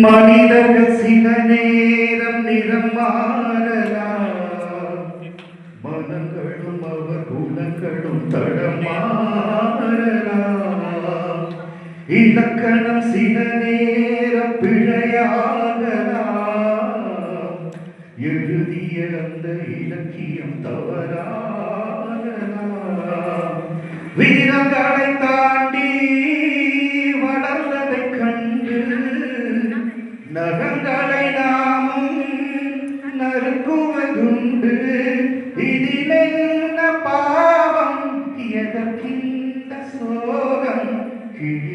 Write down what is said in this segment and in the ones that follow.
மனிதர்கள் சில நேரம் நிறம் மனங்களும் அவர் குணங்களும் தடமாறலாம் இலக்கணம் சில நேரம் பிழையாகலாம். எழுதிய அந்த இலக்கியம் தவறாகலாம். வீரங்களை Yedapinda Slogan Kiri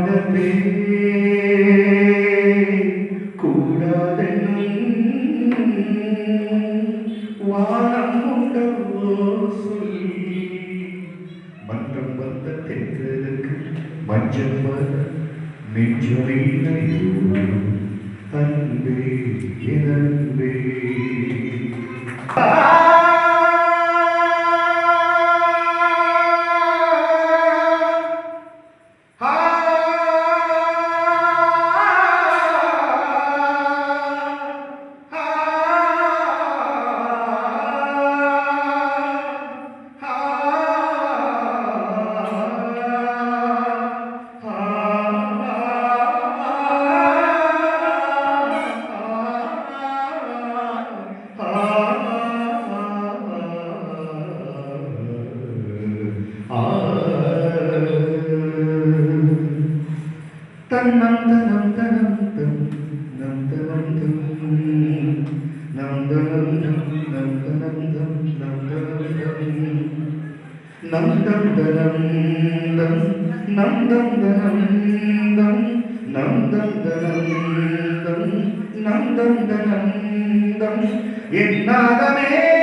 പാദത്തെ കൂടാതെ വാണം മന്ത്രം വന്ന തെങ്ങൾക്ക് മഞ്ചം വന്ന നെഞ്ചൊറിയോ അൻപേ அன்பே என் அன்பே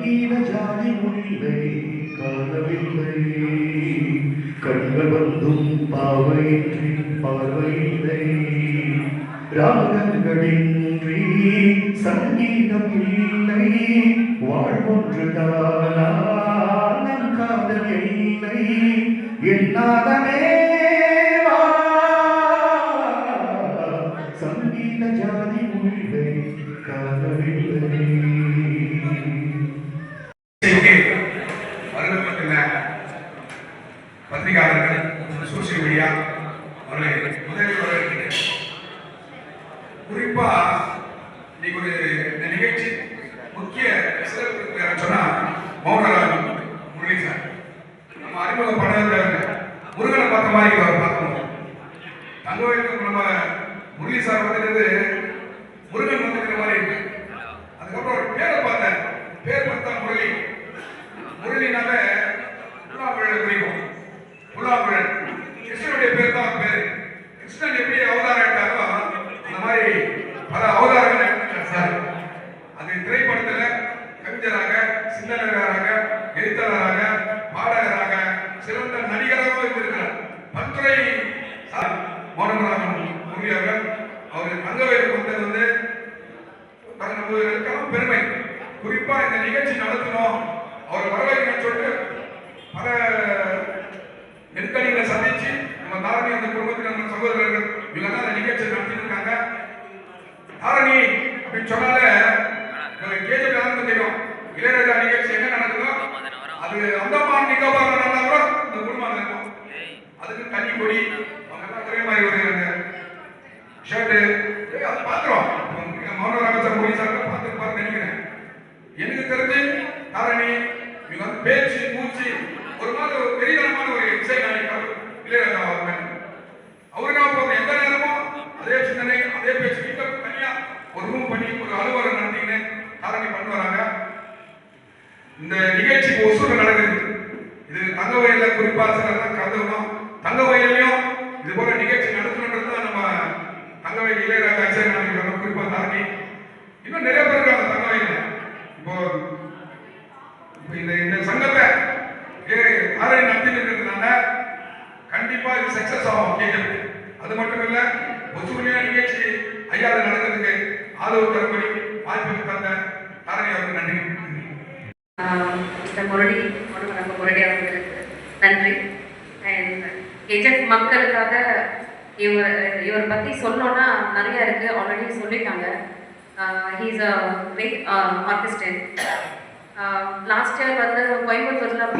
சங்கீத ஜாதி முல்லை காணவில்லை. கண்கள் வந்தும் பாவையின்றி பார்வையில்லை. ராகங்களின்றி சங்கீதம் இல்லை. வாழ்வொன்றுதானா நம் காதல் இல்லை. என்னாதமே வா சங்கீத ஜாதி முல்லை காணவில்லை இங்கே வருடப்பட்டுள்ள பத்திரிகையாளர்கள் சோசியல் மீடியா அவர்களை முதலில் வரவேற்கிறேன் குறிப்பா இன்னைக்கு ஒரு இந்த நிகழ்ச்சி முக்கிய சிறப்பு யாருன்னு சொன்னா மௌனராஜன் முரளி சார் நம்ம அறிமுக படத்தை முருகனை பார்த்த மாதிரி அவர் பார்த்தோம் தங்கவேலுக்கு நம்ம முரளி சார் வந்துட்டு முருகன் வந்துக்கிற மாதிரி இருக்கு அதுக்கப்புறம் ஒரு பேரை பார்த்தேன் பேர் பார்த்தா முரளி முரளினால புல்லாங்குழல் குறிக்கும் புல்லாங்குழல் கிருஷ்ணனுடைய பேர் தான் பேரு கிருஷ்ணன் எப்படி அவதாரம் எடுத்தாரோ அந்த மாதிரி பல அவதாரங்கள் எடுத்துட்டார் சார் அது திரைப்படத்துல கவிஞராக சிந்தனையாளராக எழுத்தாளராக பாடகராக சிறந்த நடிகராக இருந்திருக்கிறார் பல்துறை சார் மோனராமன் முரளி அவர்கள் அவர் தங்கவேலுக்கு வந்தது வந்து அது நம்மளுக்கெல்லாம் பெருமை. குறிப்பா இந்த நிகழ்ச்சி நடத்தணும் அவர் வரவேற்கணும்னு சொல்லிட்டு பல நெருக்கடிகளை சந்திச்சு நம்ம தாரணி அந்த குடும்பத்தில் நம்ம சகோதரர்கள் இவங்கெல்லாம் அந்த நிகழ்ச்சி நடத்திட்டு இருக்காங்க தாரணி அப்படின்னு சொன்னாலே கேஜி ஆனந்தம் தெரியும். இளையராஜா நிகழ்ச்சி எங்க நடக்குதோ? அது அந்தமான் நிக்கோபார் நடந்தா கூட இந்த குடும்பம் இருக்கும் அதுக்கு கன்னி கொடி அவங்க எல்லாம் ஒரே மாதிரி ஒரு ஷர்ட்டு. அதை பாக்குறோம் மௌனராக சார் மொழி சார் பார்த்துருப்பாரு நினைக்கிறேன். எனக்கு தெரிஞ்சு காரணி இவங்க வந்து பேச்சு மூச்சு ஒரு மாதிரி ஒரு பெரியதனமான ஒரு இசை நாயகர் இளையராஜா அவர்கள் அவருக்கு போதும் எந்த நேரமும் அதே சிந்தனை அதே பேச்சு. வீட்டில் தனியா ஒரு ரூம் பண்ணி ஒரு அலுவலகம் நடத்திக்கின்னு காரணி பண்ணி வராங்க இந்த நிகழ்ச்சி ஒசூர் நடக்குது. இது தங்க வயல்ல குறிப்பாக சிலர்லாம் கலந்துக்கணும் தங்க வயல்லையும் இது போல நிகழ்ச்சி தங்க வயல் இளையராஜா இசை நாயகர் குறிப்பா தாரணி. இன்னும் நிறைய பேர் இருக்காங்க தங்க வயல்ல இப்போ இந்த இந்த சங்கத்தை ஏ ஆரணி நடத்திட்டு இருக்கிறதுனால கண்டிப்பா இது சக்சஸ் ஆகும் கேட்கறது அது மட்டும் இல்ல ஒசூர்லயா நிகழ்ச்சி ஐயா நடக்கிறதுக்கு ஆதரவு தரப்படி வாய்ப்பு தந்த தாரணி அவருக்கு நன்றி. மிஸ்டர் முரளி நம்ம முரளி அவர்களுக்கு நன்றி. அண்ட் மக்களுக்காக இவர் இவர் பற்றி சொல்லணும்னா நிறைய இருக்குது ஆல்ரெடி சொல்லிட்டாங்க. ஹீஸ் அ கிரேட் ஆர்டிஸ்டன் லாஸ்ட் இயர் வந்து கோயம்புத்தூரில்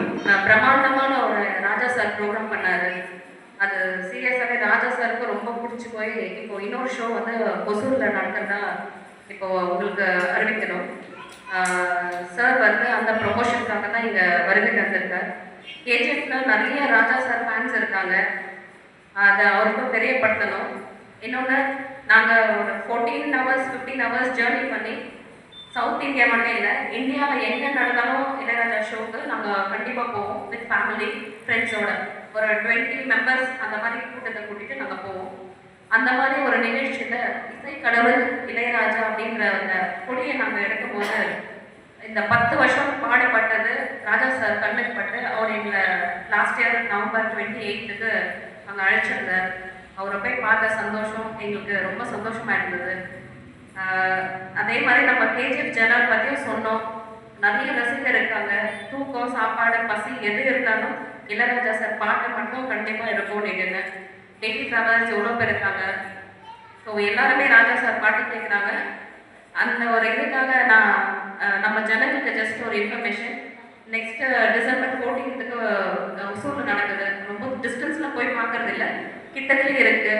பிரமாண்டமான ஒரு ராஜா சார் ப்ரோக்ராம் பண்ணார். அது சீரியஸாகவே ராஜா சாருக்கு ரொம்ப பிடிச்சி போய் இப்போ இன்னொரு ஷோ வந்து ஒசூரில் நடக்கிறதா இப்போ உங்களுக்கு அறிவிக்கணும். சார் வந்து அந்த ப்ரொமோஷனுக்காக தான் இங்கே வருகை தந்திருக்கார். ஏஜென்ட்ல நிறைய ராஜா சார் ஃபேன்ஸ் இருக்காங்க. அதை அவருக்கும் தெரியப்படுத்தணும். இன்னொன்று நாங்கள் ஒரு fourteen hours fifteen hours journey பண்ணி சவுத் இந்தியா மட்டும் இல்லை இந்தியாவில் எங்கே நடந்தாலும் இளையராஜா ஷோக்கு நாங்கள் கண்டிப்பாக போவோம் வித் ஃபேமிலி ஃப்ரெண்ட்ஸோட ஒரு டுவெண்ட்டி மெம்பர்ஸ் அந்த மாதிரி கூட்டத்தை கூட்டிகிட்டு நாங்கள் போவோம். அந்த மாதிரி ஒரு நிகழ்ச்சியில் இசை கடவுள் இளையராஜா அப்படிங்கிற அந்த கொடியை நாங்கள் எடுக்கும்போது இந்த பத்து வருஷம் பாடுபட்டது ராஜா சார் கண்ணுக்கு பட்டு அவர் எங்களை லாஸ்ட் இயர் நவம்பர் டுவெண்ட்டி எயித்துக்கு அங்கே அழைச்சிருந்தார் அவரை போய் பார்த்த சந்தோஷம் எங்களுக்கு ரொம்ப சந்தோஷமா இருந்தது. அதே மாதிரி நம்ம கேஜிஎஃப் ஜெனரல் பற்றியும் சொன்னோம். நிறைய ரசிகர் இருக்காங்க. தூக்கம் சாப்பாடு பசி எது இருந்தாலும் இளையராஜா சார் பாட்டு மட்டும் கண்டிப்பாக இருக்கும். நீங்கள் டெய்லி ட்ராவலர்ஸ் எவ்வளோ பேர் இருக்காங்க. ஸோ எல்லாருமே ராஜா சார் பாட்டு கேட்குறாங்க அந்த ஒரு இதுக்காக நான் நம்ம ஜனங்களுக்கு ஜஸ்ட் ஒரு இன்ஃபர்மேஷன் நெக்ஸ்ட் டிசம்பர் ஃபோர்டீன்த்துக்கு ஒசூரில் நடக்குது. ரொம்ப டிஸ்டன்ஸில் போய் பார்க்கறது இல்லை கிட்டத்துலேயும் இருக்கு.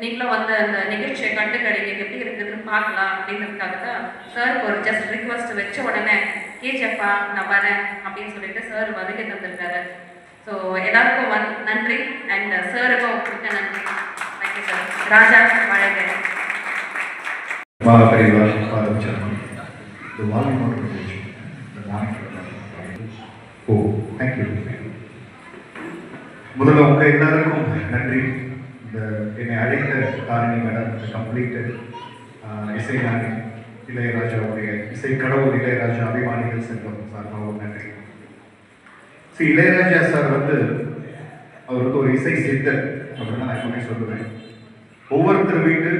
நீங்களும் வந்து அந்த நிகழ்ச்சியை கண்டு கிடைங்க எப்படி இருக்குதுன்னு பார்க்கலாம் அப்படிங்கிறதுக்காக தான் சார் ஒரு ஜஸ்ட் ரிக்வஸ்ட் வச்ச உடனே கேஜப்பா நான் வரேன் அப்படின்னு சொல்லிட்டு சார் வருகை தந்திருக்காரு. ஸோ எல்லாருக்கும் வந் நன்றி. அண்ட் சாருக்கும் மிக்க நன்றி. தேங்க்யூ சார் ராஜா வாழ்க. மகாபரிவார் இந்த வால்யூம் இந்த மானிட்டர் Oh, ஓ தேங்க்யூ முதல்ல உங்க எல்லாருக்கும் நன்றி. இந்த என்னை அழைத்த தாரணி மேடம் இந்த கம்ப்ளீட் இசை நாணி இளையராஜாவுடைய இசை கடவுள் இளையராஜா அபிமானிகள் செல்வம் சார்பாகவும் நன்றி. சரி இளையராஜா சார் வந்து அவர் வந்து ஒரு இசை சித்தர் அப்படின்னு நான் எப்பவுமே சொல்லுவேன். ஒவ்வொருத்தர் வீட்டு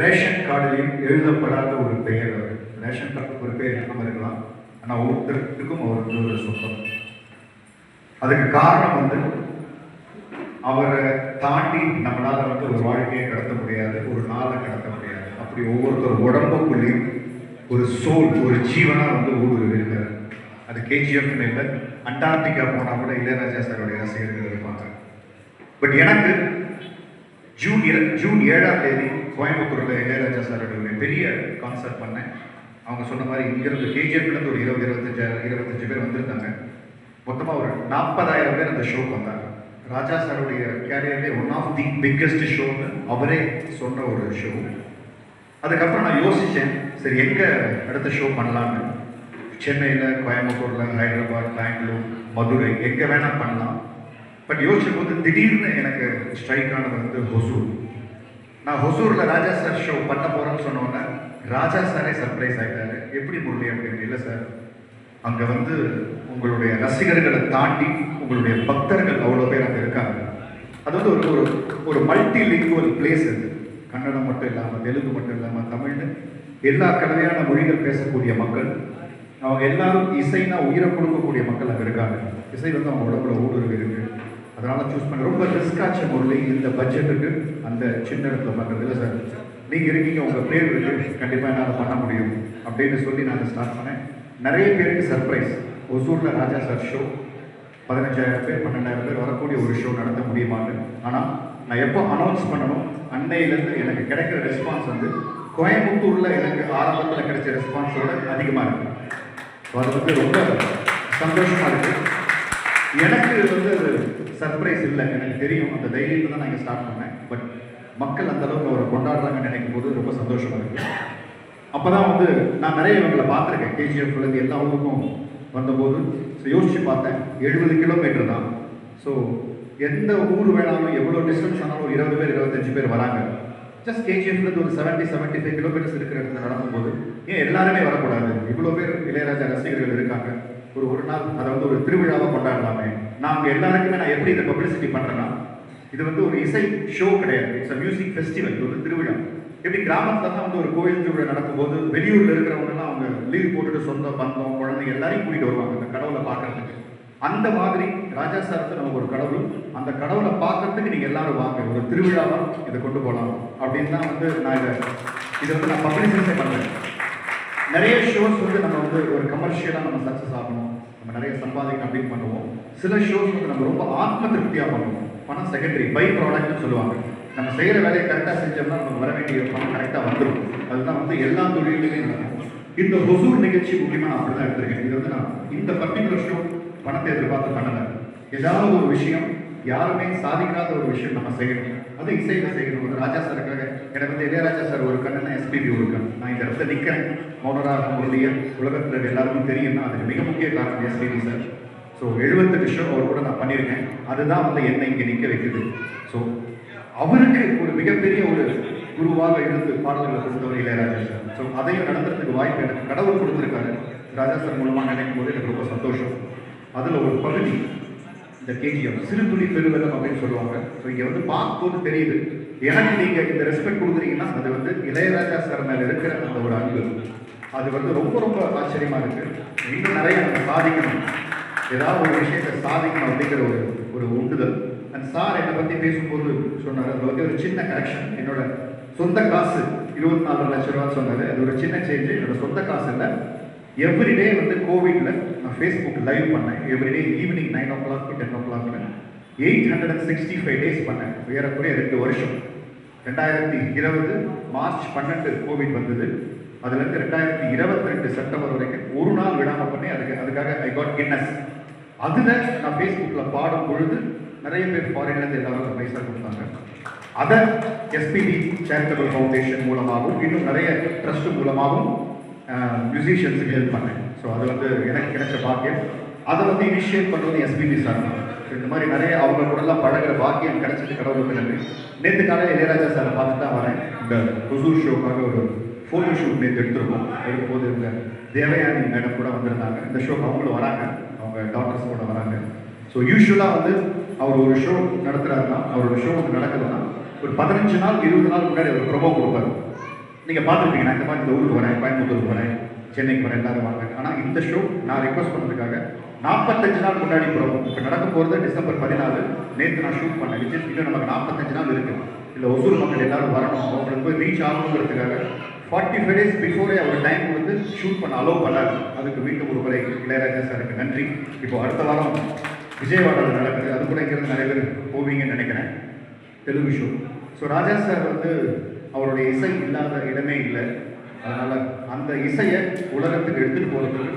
ரேஷன் கார்டிலையும் எழுதப்படாத ஒரு பெயர் அவர். ரேஷன் கார்டுக்கு ஒரு பேர் ஆனால் ஒவ்வொருத்தருக்கும் அவர் வந்து ஒரு சொந்தம் அதுக்கு காரணம் வந்து அவரை தாண்டி நம்மளால் வந்து ஒரு வாழ்க்கையை கடத்த முடியாது ஒரு நாளை கடத்த முடியாது. அப்படி ஒவ்வொருத்தர் உடம்புக்குள்ளேயும் ஒரு சோல் ஒரு ஜீவனாக வந்து ஊடுருவிருக்கார் அது கேஜிஎஃப்னு இல்லை அண்டார்டிகா போனால் கூட இளையராஜா சாருடைய ரசிகர்கள் இருப்பாங்க பட் எனக்கு ஜூன் இர ஜூன் ஏழாம் தேதி கோயம்புத்தூரில் இளையராஜா சாருடைய பெரிய கான்சர்ட் பண்ணேன். அவங்க சொன்ன மாதிரி இங்கிருந்து கேஜிஎஃப்லேருந்து ஒரு இருபது இருபத்தஞ்சு இருபத்தஞ்சு பேர் வந்திருந்தாங்க. மொத்தமாக ஒரு நாற்பதாயிரம் பேர் அந்த ஷோக்கு வந்தாங்க. ராஜா சாருடைய கேரியர்லே ஒன் ஆஃப் தி பிக்கஸ்ட் ஷோன்னு அவரே சொன்ன ஒரு ஷோ அதுக்கப்புறம் நான் யோசித்தேன் சரி எங்கே அடுத்த ஷோ பண்ணலான்னு சென்னையில் கோயம்புத்தூரில் ஹைதராபாத் பெங்களூர் மதுரை எங்கே வேணால் பண்ணலாம். பட் யோசிக்கும் போது திடீர்னு எனக்கு ஸ்ட்ரைக் ஆனது வந்து ஹொசூர். நான் ஹொசூரில் ராஜா சார் ஷோ பண்ண போகிறேன்னு சொன்னோன்னே ராஜா சாரே சர்ப்ரைஸ் ஆகிட்டாரு எப்படி முரளி அப்படின்னு இல்லை சார். அங்கே வந்து உங்களுடைய ரசிகர்களை தாண்டி உங்களுடைய பக்தர்கள் அவ்வளோ பேர் அங்கே இருக்காங்க. அது வந்து ஒரு ஒரு ஒரு மல்டி லிங்குவல் பிளேஸ் அது. கன்னடம் மட்டும் இல்லாமல் தெலுங்கு மட்டும் இல்லாமல் தமிழ்னு எல்லா கலவையான மொழிகள் பேசக்கூடிய மக்கள். அவங்க எல்லாரும் இசைனா உயிரை கொடுக்கக்கூடிய மக்கள் அங்கே இருக்காங்க. இசை வந்து அவங்க உடம்புல ஊடுருவி இருக்கு. அதனால சூஸ் பண்ண ரொம்ப ரிஸ்க் ஆச்ச முரளி இந்த பட்ஜெட்டுக்கு அந்த சின்ன இடத்துல பண்ணுறது இல்லை சார். நீங்கள் இருக்கீங்க உங்கள் பேர் இருக்கு கண்டிப்பாக என்னால் பண்ண முடியும் அப்படின்னு சொல்லி நான் ஸ்டார்ட் பண்ணேன். நிறைய பேருக்கு சர்ப்ரைஸ் ஒசூரில் ராஜா சார் ஷோ பதினஞ்சாயிரம் பேர் பன்னெண்டாயிரம் பேர் வரக்கூடிய ஒரு ஷோ நடத்த முடியுமான்னு. ஆனால் நான் எப்போ அனௌன்ஸ் பண்ணணும் அன்னையிலேருந்து எனக்கு கிடைக்கிற ரெஸ்பான்ஸ் வந்து கோயம்புத்தூரில் எனக்கு ஆரம்பத்தில் கிடைச்ச ரெஸ்பான்ஸோட அதிகமாக இருக்கு. So அது வந்து ரொம்ப சந்தோஷமாக இருக்கு. எனக்கு வந்து அது சர்ப்ரைஸ் இல்லை. எனக்கு தெரியும். அந்த தைரியத்தை தான் நான் இங்கே ஸ்டார்ட் பண்ணேன். பட் மக்கள் அந்த அளவுக்கு அவரை கொண்டாடுறாங்கன்னு நினைக்கும் போது ரொம்ப சந்தோஷமா இருக்கு. அப்பதான் வந்து நான் நிறைய இவங்களை பார்த்துருக்கேன். கேஜிஎஃப்லேருந்து எல்லா ஊருக்கும் வந்தபோது. ஸோ யோசிச்சு பார்த்தேன். எழுபது கிலோமீட்டர் தான். ஸோ எந்த ஊர் வேணாலும் எவ்வளோ டிஸ்டன்ஸ் ஆனாலும் இருபது பேர் இருபத்தஞ்சு பேர் வராங்க. ஜஸ்ட் கேஜிஎஃப்லேருந்து ஒரு செவன்ட்டி செவன்ட்டி ஃபைவ் கிலோமீட்டர்ஸ் இருக்கிற இடத்துல நடக்கும்போது ஏன் எல்லாருமே வரக்கூடாது? இவ்வளோ பேர் இளையராஜா ரசிகர்கள் இருக்காங்க. ஒரு ஒரு நாள் அதை வந்து ஒரு திருவிழாவாக கொண்டாடலாமே. நாங்கள் எல்லாருக்குமே நான் எப்படி இதை பப்ளிசிட்டி பண்ணுறேன்னா இது வந்து ஒரு இசை ஷோ கிடையாது. இட்ஸ் மியூசிக் ஃபெஸ்டிவல் இது ஒரு திருவிழா. எப்படி கிராமத்தில் தான் வந்து ஒரு கோயில் திருவிழா நடக்கும்போது வெளியூரில் இருக்கிறவங்கலாம் அவங்க லீவ் போட்டுட்டு சொந்த பந்தம் குழந்தைங்க எல்லாரையும் கூட்டிகிட்டு வருவாங்க அந்த கடவுளை பார்க்கறதுக்கு. அந்த மாதிரி ராஜா சார்த்து நமக்கு ஒரு கடவுள். அந்த கடவுளை பார்க்கறதுக்கு நீங்கள் எல்லாரும் வாங்க. ஒரு திருவிழாவாக இதை கொண்டு போகலாம் அப்படின்னு தான் வந்து நான் இதை இதை வந்து நான் பப்ளிசிட்டே பண்றேன். நிறைய ஷோஸ் வந்து நம்ம வந்து ஒரு கமர்ஷியலாக நம்ம சக்ஸஸ் ஆகணும். நம்ம நிறைய சம்பாதிக்கணும் அப்படின்னு பண்ணுவோம். சில ஷோஸ் வந்து நம்ம ரொம்ப ஆத்ம திருப்தியாக பண்ணுவோம். பணம் செகண்டரி பை ப்ராடக்ட்னு சொல்லுவாங்க. நம்ம செய்கிற வேலையை கரெக்டாக செஞ்சோம்னா நமக்கு வர வேண்டிய பணம் கரெக்டாக வந்துடும் அதுதான் வந்து எல்லா தொழிலுமே நடக்கும் இந்த ஹொசூர் நிகழ்ச்சி முக்கியமாக நான் அப்படி தான் எடுத்திருக்கேன். இது வந்து நான் இந்த பர்டிகுலர் ஷோ பணத்தை எதிர்பார்த்து பண்ணலை. ஏதாவது ஒரு விஷயம் யாருமே சாதிக்காத ஒரு விஷயம் நம்ம செய்யணும். அது இசையில் செய்யணும். ஒரு ராஜா சாருக்காக எனக்கு வந்து இளையராஜா சார் ஒரு கண்ணு எஸ்பிபி ஒரு கண். நான் இந்த இடத்துல நிற்கிறேன் மௌனராக முரளிய உலகத்தில் எல்லாருக்கும் தெரியும்னா அதுக்கு மிக முக்கிய காரணம் எஸ்பிபி சார். ஸோ எழுபத்தெட்டு ஷோ அவர் கூட நான் பண்ணியிருக்கேன். அதுதான் வந்து என்னை இங்கே நிற்க வைக்குது. ஸோ அவருக்கு ஒரு மிகப்பெரிய ஒரு குருவாக இருந்து பாடல்களை கொடுத்தவர் இளையராஜா சார். ஸோ அதையும் நடத்துறதுக்கு வாய்ப்பு எனக்கு கடவுள் கொடுத்துருக்காரு. ராஜா சார் மூலமாக நினைக்கும் போது எனக்கு ரொம்ப சந்தோஷம். அதில் ஒரு பகுதி இந்த கேஜிஎம் சிறு துளி பெருவெல்லம் அப்படின்னு சொல்லுவாங்க. ஸோ இங்கே வந்து பார்க்கும்போது தெரியுது. எனக்கு நீங்கள் இந்த ரெஸ்பெக்ட் கொடுக்குறீங்கன்னா அது வந்து இளையராஜா சார் மேலே இருக்கிற அந்த ஒரு அன்பு. அது வந்து ரொம்ப ரொம்ப ஆச்சரியமாக இருக்குது இன்னும் நிறைய நம்ம சாதிக்கணும். ஏதாவது ஒரு விஷயத்தை சாதிக்கணும் அப்படிங்கிற ஒரு ஒரு உண்டுதல் அண்ட் சார் என்னை பற்றி பேசும்போது சொன்னார் அது வந்து ஒரு சின்ன கரெக்ஷன் என்னோட சொந்த காசு இருபத்தி நாலு லட்ச ரூபா சொன்னார். அது ஒரு சின்ன சேஞ்சு என்னோட சொந்த காசு இல்லை. எவ்ரிடே வந்து கோவிட்ல நான் ஃபேஸ்புக் லைவ் பண்ணேன். Everyday evening nine o'clock ten ஓ கிளாக்ல eight hundred and sixty five days பண்ணேன். ஏறக்குறைய ரெண்டு வருஷம். ரெண்டாயிரத்தி இருபது மார்ச் பன்னெண்டு கோவிட் வந்தது. அதுலேருந்து ரெண்டாயிரத்தி இருபத்தி ரெண்டு செப்டம்பர் வரைக்கும் ஒரு நாள் விடாமல் பண்ணி அதுக்கு அதுக்காக ஐ காட் கின்னஸ் அதில் நான் ஃபேஸ்புக்கில் பாடும் பொழுது நிறைய பேர் ஃபாரின்லேருந்து எல்லாரும் பைசா கொடுத்தாங்க. அதை எஸ்பிபி சேரிட்டபிள் ஃபவுண்டேஷன் மூலமாகவும் இன்னும் நிறைய ட்ரஸ்ட் மூலமாகவும் மியூசிஷியன்ஸுக்கு ஹெல்ப் பண்ணேன். ஸோ அது வந்து எனக்கு கிடைச்ச பாக்கியம். அதை வந்து இனிஷியேட் பண்ணுறது எஸ்பிபி சார். இந்த மாதிரி நிறைய அவங்க கூடலாம் பழகிற பாக்கியம் கிடைச்சது கடவுளுக்கு நன்றி. நேற்று காலையில் இளையராஜா சாரை பார்த்துட்டு தான் வரேன். இந்த ஹுசூர் ஷோக்காக ஒரு ஃபோட்டோ ஷூட் நேற்று எடுத்திருக்கோம். எடுக்கும்போது இந்த தேவயானி மேடம் கூட வந்திருந்தாங்க. இந்த ஷோக்கு அவங்களும் வராங்க. அவங்க டாக்டர்ஸ் கூட வராங்க. ஸோ யூஸ்வலாக வந்து அவர் ஒரு ஷோ நடத்துகிறாருன்னா அவரோட ஷோ வந்து நடக்குதுன்னா ஒரு பதினஞ்சு நாள் இருபது நாள் முன்னாடி அவர் ப்ரொமோ கொடுப்பாரு. நீங்கள் பார்த்துருப்பீங்க இந்த மாதிரி இந்த ஊருக்கு வரேன் கோயம்புத்தூருக்கு வரேன் சென்னைக்கு வரேன் எல்லாரும் வாங்க. ஆனால் இந்த ஷோ நான் ரெக்வஸ்ட் பண்ணதுக்காக நாற்பத்தஞ்சு நாள் முன்னாடி ப்ரோமோ இப்போ நடக்க போகிறது டிசம்பர் பதினாலு. நேற்று நான் ஷூட் பண்ணேன் விஜய் இன்னும் நமக்கு நாற்பத்தஞ்சு நாள் இருக்குது இல்லை ஒசூர் மக்கள் எல்லாரும் வரணும். அவங்களுக்கு போய் ரீச் ஆகணுங்கிறதுக்காக ஃபார்ட்டி ஃபைவ் டேஸ் பிஃபோரே அவர் டைம் வந்து ஷூட் பண்ண அலோவ் பண்ணார். அதுக்கு மீண்டும் ஒரு முறை இளையராஜா சாருக்கு நன்றி. இப்போ அடுத்த வாரம் விஜயவாடாவில் நடக்குது. அது கூட இங்கிருந்து நிறைய பேர் போவீங்கன்னு நினைக்கிறேன். Telugu show so Raja sir வந்து அவருடைய இசை இல்லாத இடமே இல்லை. அதனால் அந்த இசையை உலகத்துக்கு எடுத்துகிட்டு போகிறதுக்கு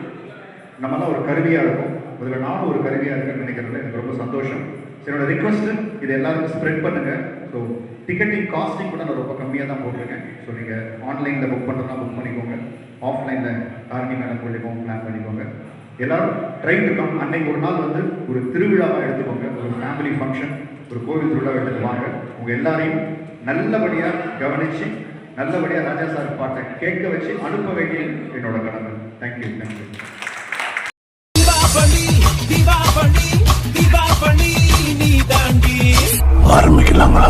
நம்மலாம் ஒரு கருவியாக இருக்கும். அதில் நானும் ஒரு கருவியாக இருக்குன்னு நினைக்கிறதுல எனக்கு ரொம்ப சந்தோஷம். என்னோட ரிக்வஸ்ட்டு இது எல்லாருக்கும் ஸ்ப்ரெட் பண்ணுங்கள் ஸோ டிக்கெட்டிங் காஸ்டிங் கூட நான் ரொம்ப கம்மியாக தான் போட்டிருக்கேன். ஸோ நீங்கள் ஆன்லைனில் புக் பண்ணுறதா புக் பண்ணிக்கோங்க. ஆஃப்லைனில் தாரணி மேடம் மூலியமாக பிளான் பண்ணிக்கோங்க. எல்லோரும் ட்ரை டு கம் அன்னைக்கு ஒரு நாள் வந்து ஒரு திருவிழாவாக எடுத்துக்கோங்க. ஒரு ஃபேமிலி ஃபங்க்ஷன் ஒரு கோவில் திருவிழா எடுத்துட்டு வாங்க. உங்கள் எல்லாரையும் நல்லபடியாக கவனித்து நல்லபடியாக ராஜா சார் பாட்டை கேட்க வச்சு அனுப்ப வேண்டிய என்னோட கடமை. Thank you thank you Deepavali Deepavali Deepavali நீ தாண்டி. ஆரம்பிக்கலாங்களா?